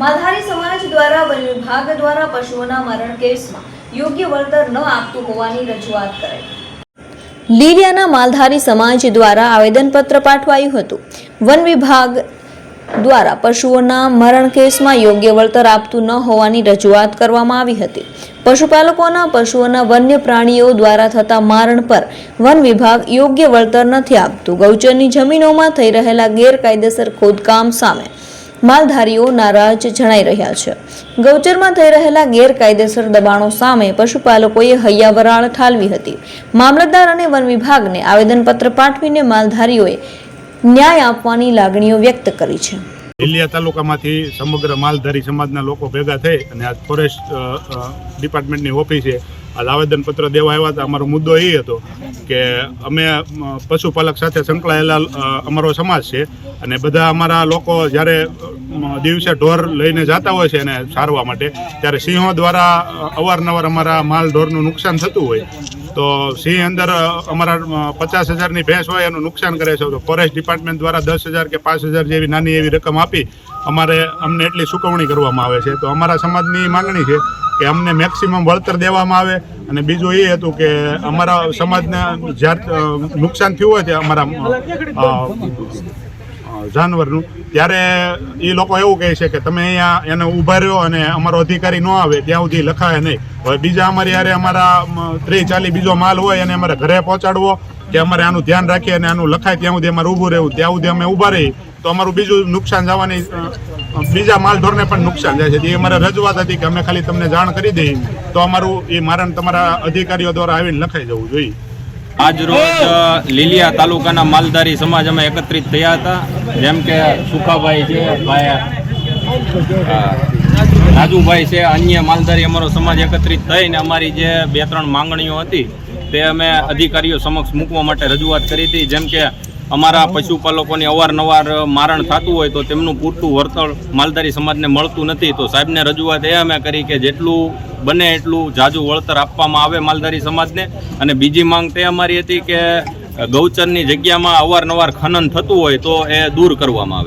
માલધારી સમાજ દ્વારા વન વિભાગ દ્વારા પશુઓના મરણ કેસમાં યોગ્ય વળતર ન આપતું હોવાની રજૂઆત કરાઈ. લીલિયાના માલધારી સમાજ દ્વારા આવેદનપત્ર પાઠવાયું હતું. વન વિભાગ દ્વારા પશુઓના મરણ કેસમાં યોગ્ય વળતર આપતું ન હોવાની રજૂઆત કરવામાં આવી હતી. પશુપાલકોના પશુઓના વન્ય પ્રાણીઓ દ્વારા થતા મારણ પર વન વિભાગ યોગ્ય વળતર નથી આપતું. ગૌચરની જમીનોમાં થઈ રહેલા ગેરકાયદેસર ખોદકામ સામે માલધારીઓ નારાજ જણાઈ રહ્યા છે. ગૌચરમાં થઈ રહેલા ગેરકાયદેસર દબાણો સામે પશુપાલકોએ હૈયાવરાળ ઠાલવી હતી. મામલતદાર અને વન વિભાગને આવેદનપત્ર પાઠવીને માલધારીઓએ ન્યાય આપવાની લાગણીઓ વ્યક્ત કરી છે. લીલિયા તાલુકામાંથી સમગ્ર માલધારી સમાજના લોકો ભેગા થઈ અને આ ફોરેસ્ટ ડિપાર્ટમેન્ટની ઓફિસે આવેદનપત્ર દેવા આવ્યા હતા, અમારો મુદ્દો એ હતો કે અમે પશુપાલક સાથે સંકળાયેલા અમારો સમાજ છે અને બધા અમારા લોકો જ્યારે દિવસે ઢોર લઈને જતા હોય છે એને સારવા માટે, ત્યારે સિંહો દ્વારા અવારનવાર અમારા માલ ઢોરનું નુકસાન થતું હોય. તો સિંહ અંદર અમારા પચાસ હજારની ભેંસ હોય એનું નુકસાન કરે છે. તો ફોરેસ્ટ ડિપાર્ટમેન્ટ દ્વારા દસ હજાર કે પાંચ હજાર જેવી નાની એવી રકમ આપી, અમારે અમને એટલી ચૂકવણી કરવામાં આવે છે. તો અમારા સમાજની માંગણી છે કે અમને મેક્સિમમ વળતર દેવામાં આવે. અને બીજું એ હતું કે અમારા સમાજને જ્યારે નુકસાન થયું હોય ત્યાં અમારા જાનવરનું, ત્યારે એ લોકો એવું કહે છે કે તમે અહીંયા એને ઊભા રહ્યો અને અમારો અધિકારી ન આવે, ત્યાં સુધી લખાય નહીં. હવે બીજા અમારી યારે અમારા ત્રીસ ચાલી બીજો માલ હોય અને અમારે ઘરે પહોંચાડવો, કે અમારે આનું ધ્યાન રાખીએ અને આનું લખાય ત્યાં સુધી અમારે ઊભું રહેવું. ત્યાં સુધી અમે ઊભા રહી તો અમારું બીજું નુકસાન જવાની બીજા માલ ઢોરને પણ નુકસાન જાય છે. એ અમારે રજૂઆત હતી કે અમે ખાલી તમને જાણ કરી દઈએ તો અમારું એ મારણ તમારા અધિકારીઓ દ્વારા આવીને લખાઈ જવું જોઈએ. આજ રોજ અ, લીલિયા તાલુકાના માલધારી સમાજ અમે એકત્રિત થયા હતા. જેમ કે સુખાભાઈ છે ભાઈ રાજુભાઈ છે અન્ય માલધારી અમારો સમાજ એકત્રિત થઈને અમારી જે બે ત્રણ માંગણીઓ હતી તે અમે અધિકારીઓ સમક્ષ મૂકવા માટે રજૂઆત કરી હતી. જેમ કે અમારા પશુપાલકોની અવારનવાર મારણ થતું હોય તો તેમનું પૂરતું વળતર માલધારી સમાજને મળતું નથી. તો સાહેબને રજૂઆત એ અમે કરી કે જેટલું બને એટલું જાજુ વળતર આપવામાં આવે માલધારી સમાજને. અને બીજી માંગ તે અમારી હતી કે ગૌચરની જગ્યામાં અવારનવાર ખનન થતું હોય તો એ દૂર કરવામાં આવે.